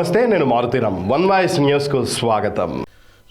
నమస్తే నేను Maruthi Ram one voice న్యూస్కు స్వాగతం.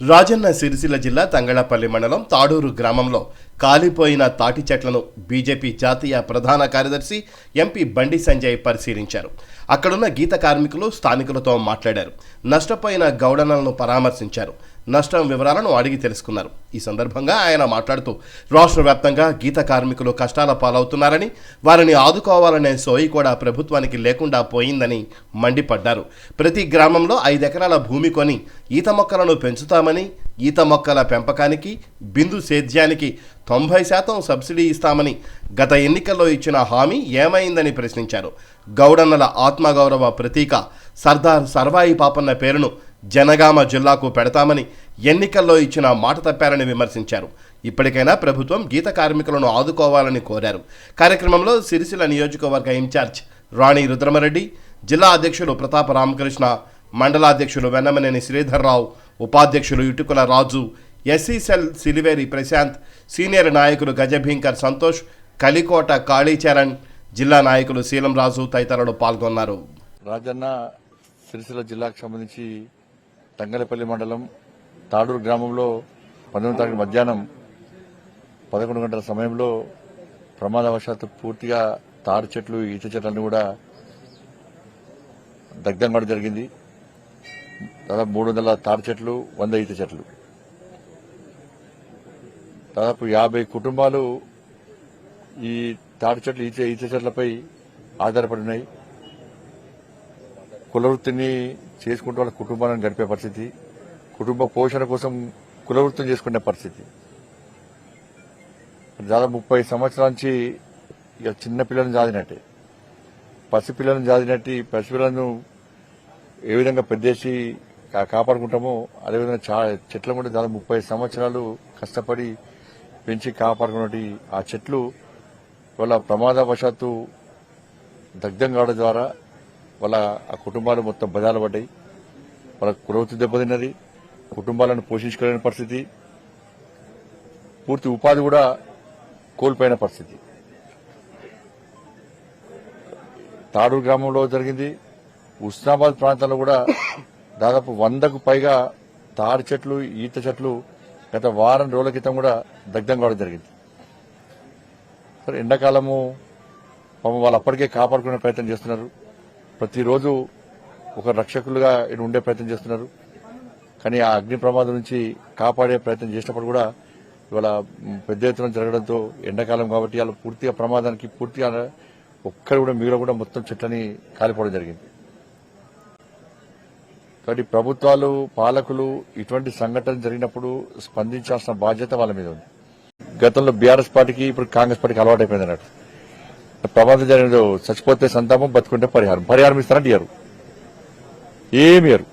రాజన్న సిరిసిల్ల జిల్లా తంగళపల్లి మండలం తాడూరు గ్రామంలో కాలిపోయిన తాటి చెట్లను బీజేపీ జాతీయ ప్రధాన కార్యదర్శి ఎంపీ బండి సంజయ్ పరిశీలించారు. అక్కడున్న గీత కార్మికులు స్థానికులతో మాట్లాడారు. నష్టపోయిన గౌడనలను పరామర్శించారు. నష్టం వివరాలను అడిగి తెలుసుకున్నారు. ఈ సందర్భంగా ఆయన మాట్లాడుతూ రాష్ట్ర వ్యాప్తంగా గీత కార్మికులు కష్టాల పాలవుతున్నారని వారిని ఆదుకోవాలనే సోయి కూడా ప్రభుత్వానికి లేకుండా పోయిందని మండిపడ్డారు. ప్రతి గ్రామంలో ఐదెకరాల భూమి కొని ఈత మొక్కలను పెంచుతామని ఈత మొక్కల పెంపకానికి బిందు సేద్యానికి తొంభై శాతం సబ్సిడీ ఇస్తామని గత ఎన్నికల్లో ఇచ్చిన హామీ ఏమైందని ప్రశ్నించారు. గౌడన్నల ఆత్మగౌరవ ప్రతీక సర్దార్ సర్వాయి పాపన్న పేరును జనగామ జిల్లాకు పెడతామని ఎన్నికల్లో ఇచ్చిన మాట తప్పారని విమర్శించారు. ఇప్పటికైనా ప్రభుత్వం గీత కార్మికులను ఆదుకోవాలని కోరారు. కార్యక్రమంలో సిరిసిల్ల నియోజకవర్గ ఇన్ఛార్జ్ రాణి రుద్రమరెడ్డి జిల్లా అధ్యక్షులు ప్రతాప రామకృష్ణ మండలాధ్యక్షులు వెన్నమనేని శ్రీధర్రావు ఉపాధ్యక్షులు Itukula Raju SC cell Siliveri Prashanth senior నాయకులు గజభీంకర్ సంతోష్ కలికోట కాళీచరణ్ జిల్లా నాయకులు శీలం రాజు తదితరులు పాల్గొన్నారు. రాజన్న సిరిసిల్ల జిల్లాకు సంబంధించి తంగలపల్లి మండలం తాడూరు గ్రామంలో పంతొమ్మిది తారీఖు మధ్యాహ్నం పదకొండు గంటల సమయంలో ప్రమాదవశాత్తు పూర్తిగా తారు చెట్లు ఈత చెట్లన్నీ కూడా దగ్ధం కావడం జరిగింది. దాదాపు మూడు వందల తారు చెట్లు వంద ఈత చెట్లు. దాదాపు యాభై కుటుంబాలు ఈ తాటి చెట్లు ఈత ఈత చెట్లపై ఆధారపడినాయి కులవృత్తిని చేసుకుంటూ వాళ్ళ కుటుంబాలను గడిపే పరిస్థితి కుటుంబ పోషణ కోసం కులవృత్తిని చేసుకునే పరిస్థితి. దాదాపు ముప్పై సంవత్సరాల నుంచి ఇక చిన్నపిల్లలను జాదినట్టే. పసిపిల్లలను జాదినట్టు పసిపిల్లలను ఏ విధంగా పెద్దేసి కాపాడుకుంటామో అదేవిధంగా చా చెట్ల కూడా దాదాపు ముప్పై సంవత్సరాలు కష్టపడి పెంచి కాపాడుకున్నటి ఆ చెట్లు వాళ్ళ ప్రమాదవశాత్తు దగ్ధం కావడం ద్వారా వాళ్ళ ఆ కుటుంబాలు మొత్తం బదాలు పడ్డాయి. వాళ్ళ కులవృత్తి దెబ్బతిన్నది. కుటుంబాలను పోషించుకోలేని పరిస్థితి. పూర్తి ఉపాధి కూడా కోల్పోయిన పరిస్థితి. తాడూరు గ్రామంలో జరిగింది. ఉస్నాబాద్ ప్రాంతంలో కూడా దాదాపు వందకు పైగా తాడి చెట్లు ఈత చెట్లు గత వారం రోజుల క్రితం కూడా దగ్ధం కావడం జరిగింది. సరే ఎండాకాలము పాపం వాళ్ళు అప్పటికే కాపాడుకునే ప్రయత్నం చేస్తున్నారు. ప్రతిరోజు ఒక రక్షకులుగా ఈయన ఉండే ప్రయత్నం చేస్తున్నారు. కానీ ఆ అగ్ని ప్రమాదం నుంచి కాపాడే ప్రయత్నం చేసినప్పుడు కూడా ఇవాళ పెద్ద ఎత్తున జరగడంతో ఎండాకాలం కాబట్టి వాళ్ళ పూర్తిగా ప్రమాదానికి పూర్తిగా ఒక్కరు కూడా మీరు కూడా మొత్తం చెట్లని కాలిపోవడం జరిగింది. కాబట్టి ప్రభుత్వాలు పాలకులు ఇటువంటి సంఘటన జరిగినప్పుడు స్పందించాల్సిన బాధ్యత వాళ్ళ మీద ఉంది. గతంలో బీఆర్ఎస్ పార్టీకి ఇప్పుడు కాంగ్రెస్ పార్టీకి అలవాటైపోయింది అన్నట్టు. ప్రమాదం జరిగిన చచ్చిపోతే సంతాపం బతుకుంటే పరిహారం. పరిహారం ఇస్తారంటే ఇయ్యరు. ఏమి ఇయ్యరు.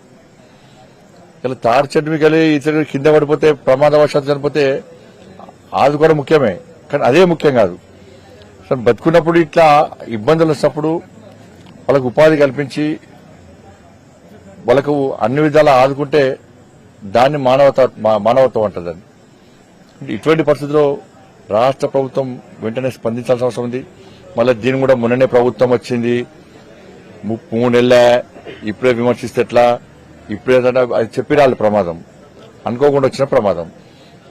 ఇలా తారు చెట్టు మీకు వెళ్ళి కింద పడిపోతే ప్రమాదవశాత్తు చనిపోతే అది కూడా ముఖ్యమే. కానీ అదే ముఖ్యం కాదు. అసలు బతుకున్నప్పుడు ఇట్లా ఇబ్బందులు వచ్చినప్పుడు వాళ్ళకు ఉపాధి కల్పించి వాళ్ళకు అన్ని విధాలా ఆదుకుంటే దాన్ని మానవత మానవత్వం అంటదండి ఇటువంటి పరిస్థితుల్లో రాష్ట్ర ప్రభుత్వం వెంటనే స్పందించాల్సిన అవసరం ఉంది. మళ్ళీ దీని కూడా మొన్ననే ప్రభుత్వం వచ్చింది. ము- మూడు నెలల ఇప్పుడే విమర్శిస్తే ఎట్లా? ఇప్పుడే అది చెప్పి రాలి ప్రమాదం. అనుకోకుండా వచ్చిన ప్రమాదం.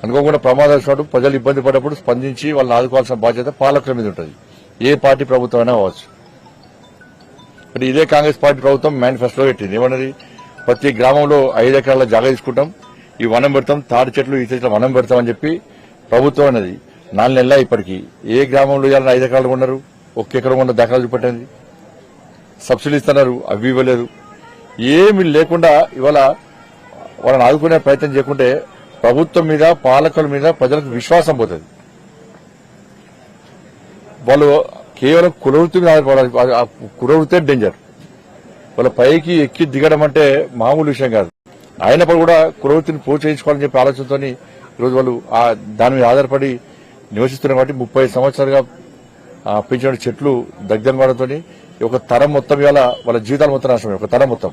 అనుకోకుండా ప్రమాదం వచ్చినప్పుడు ప్రజలు ఇబ్బంది పడ్డప్పుడు స్పందించి వాళ్ళని ఆదుకోవాల్సిన బాధ్యత పాలకుల మీద ఉంటుంది. ఏ పార్టీ ప్రభుత్వం అయినా అవ్వచ్చు. మరి ఇదే కాంగ్రెస్ పార్టీ ప్రభుత్వం మేనిఫెస్టో పెట్టింది. ఏమన్నది? ప్రతి గ్రామంలో ఐదు ఎకరాల జాగా తీసుకుంటాం. ఈ వనం పెడతాం తాడి చెట్లు ఈ చెట్లు వనం పెడతామని చెప్పి ప్రభుత్వం అన్నది. నాలుగు నెలల ఇప్పటికీ ఏ గ్రామంలో ఇవాళ ఐదు ఎకరాలు కొన్నారు ఒక్క ఎకరం ఉన్న దాఖలు చూపెట్టండి. సబ్సిడీ ఇస్తున్నారు అవి ఇవ్వలేదు. ఏమి లేకుండా ఇవాళ వాళ్ళని ఆదుకునే ప్రయత్నం చేయకుంటే ప్రభుత్వం మీద పాలకుల మీద ప్రజలకు విశ్వాసం పోతుంది. వాళ్ళు కేవలం కులవృత్తి మీద ఆ కులవృత్తే డేంజర్ వాళ్ళ పైకి ఎక్కి దిగడం అంటే మామూలు విషయం కాదు. అయినప్పుడు కూడా కులవృత్తిని ప్రోత్సహించుకోవాలని చెప్పి ఆలోచనతో ఈరోజు వాళ్ళు దాని మీద ఆధారపడి నివసిస్తున్నాం కాబట్టి ముప్పై సంవత్సరాలుగా పెంచిన చెట్లు దగ్గర కావడంతో ఒక తరం మొత్తం ఇవాళ వాళ్ళ జీవితాలు మొత్తం నాశనం ఒక తరం మొత్తం.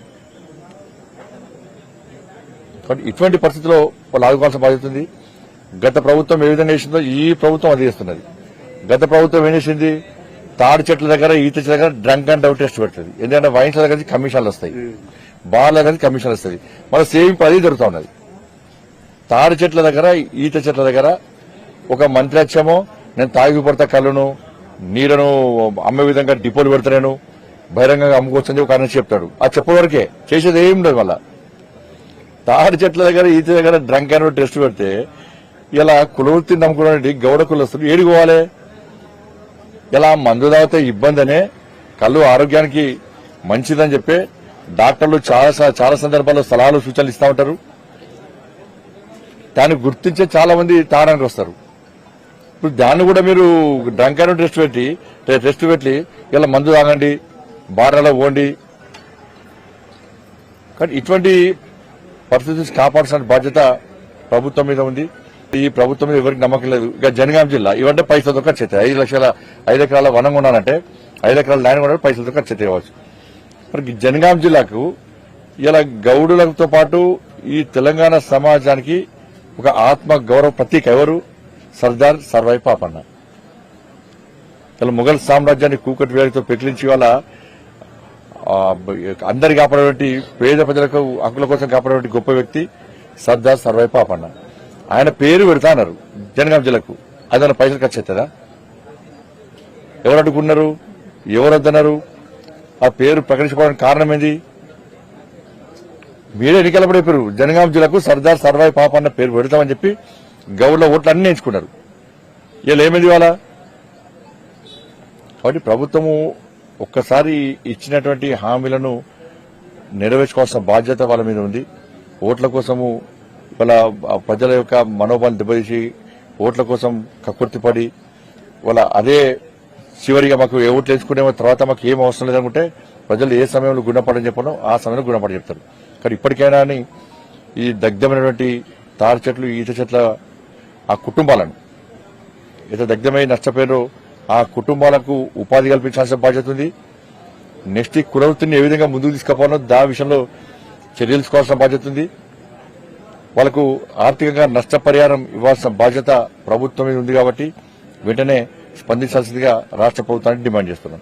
కాబట్టి ఇటువంటి పరిస్థితిలో వాళ్ళు ఆదుకోవాల్సిన బాధ్యత ఉంది. గత ప్రభుత్వం ఏ విధంగా చేసిందో ఈ ప్రభుత్వం అది చేస్తున్నది. గత ప్రభుత్వం ఏం చేసింది? తాడి చెట్ల దగ్గర ఈత చెట్ల దగ్గర డ్రంక్ అండ్ డౌట్ టెస్ట్ పెడుతుంది. ఎందుకంటే వైన్స్ దగ్గర నుంచి కమిషన్లు వస్తాయి. బార్ల కానీ కమిషన్లు వస్తుంది మన సేవింగ్ పది జరుగుతూ ఉన్నది. తాడి చెట్ల దగ్గర ఈత చెట్ల దగ్గర ఒక మంత్రి నేను తాగిపడతా కళ్ళను నీళ్ళను అమ్మే విధంగా డిపోలు పెడతాను బహిరంగంగా అమ్ముకోవచ్చని చెప్పి ఒక ఆయన చెప్తాడు. ఆ చెప్పే వరకే చేసేది ఏం లేదు మళ్ళా. తాడి చెట్ల దగ్గర ఈత దగ్గర డ్రంక్ అని టెస్ట్ పెడితే ఇలా కులవృత్తిని నమ్ముకున్నాడు గౌడ కులస్తులు ఏడుకోవాలి ఇలా మందు తాగితే ఇబ్బంది అనే కళ్ళు ఆరోగ్యానికి మంచిదని చెప్పి డాక్టర్లు చాలా స- చాలా సందర్భాల్లో సలహాలు సూచనలు ఇస్తూ ఉంటారు. దాన్ని గుర్తించే చాలా మంది తాడానికి వస్తారు. ఇప్పుడు దాన్ని కూడా మీరు డ్రంక్ టెస్ట్ పెట్టి టెస్ట్ పెట్టి ఇలా మందు తాగండి బార్లలో పోండి. కానీ ఇటువంటి పరిస్థితి కాపాడాల్సిన బాధ్యత ప్రభుత్వం మీద ఉంది. ఈ ప్రభుత్వం మీద ఎవరికి నమ్మకం లేదు. ఇక జనగాం జిల్లా ఇవంటే పైసలతో ఖర్చు అవుతాయి. ఐదు లక్షల ఐదు ఎకరాల వనం ఉన్నానంటే ఐదు ఎకరాల ల్యాండ్ కూడా పైసలతో ఖర్చు అవుతాయి కావచ్చు. మరి జనగాం జిల్లాకు ఇలా గౌడులతో పాటు ఈ తెలంగాణ సమాజానికి ఒక ఆత్మ గౌరవ ప్రతీక ఎవరు? సర్దార్ సర్వై పాపన్న ఇలా మొఘల్ సామ్రాజ్యాన్ని కూకటి వేడితో పెకిలించి వాళ్ళ అందరి కాపాడేటువంటి పేద ప్రజలకు హక్కుల కోసం కాపాడేటువంటి గొప్ప వ్యక్తి సర్దార్ సర్వై పాపన్న ఆయన పేరు పెడతాన్నారు జనగాం జిల్లాకు. అదన పైసలు ఖర్చు అవుతుందా? ఎవరు అడ్డుకున్నారు? ఎవరు వద్దన్నారు? ఆ పేరు ప్రకటించుకోవడానికి కారణం ఏంది? మీరే ఎన్నికల పడిపోయారు జనగాం జిల్లాకు సర్దార్ సర్వాయి పాపన్న పేరు పెడతామని చెప్పి గౌడ్ల ఓట్లు అన్ని ఎంచుకున్నారు. వీళ్ళు ఏమైంది వాళ్ళ కాబట్టి ప్రభుత్వము ఒక్కసారి ఇచ్చినటువంటి హామీలను నెరవేర్చుకోవాల్సిన బాధ్యత వాళ్ళ మీద ఉంది. ఓట్ల కోసము వాళ్ళ ప్రజల యొక్క మనోభావాలు దెబ్బతీసి ఓట్ల కోసం కక్కుర్తిపడి వాళ్ళ అదే చివరిగా మాకు ఏ ఓట్లు వేసుకునే తర్వాత మాకు ఏం అవసరం లేదనుకుంటే ప్రజలు ఏ సమయంలో గుణపడని చెప్పడం ఆ సమయంలో గుణపడి చెప్తారు. కానీ ఇప్పటికైనా ఈ దగ్ధమైనటువంటి తారు చెట్లు ఈత చెట్ల ఆ కుటుంబాలను. ఏదో దగ్ధమై నష్టపోయారో ఆ కుటుంబాలకు ఉపాధి కల్పించాల్సిన బాధ్యత ఉంది. నెక్స్ట్ ఈ కులవృత్తిని ఏ విధంగా ముందుకు తీసుకుపోవాలో దా విషయంలో చర్యలు తీసుకోవాల్సిన బాధ్యత ఉంది. వాళ్ళకు ఆర్థికంగా నష్టపరిహారం ఇవ్వాల్సిన బాధ్యత ప్రభుత్వం మీద ఉంది కాబట్టి వెంటనే స్పందించాల్సిందిగా రాష్ట్ర ప్రభుత్వాన్ని డిమాండ్ చేస్తున్నాం.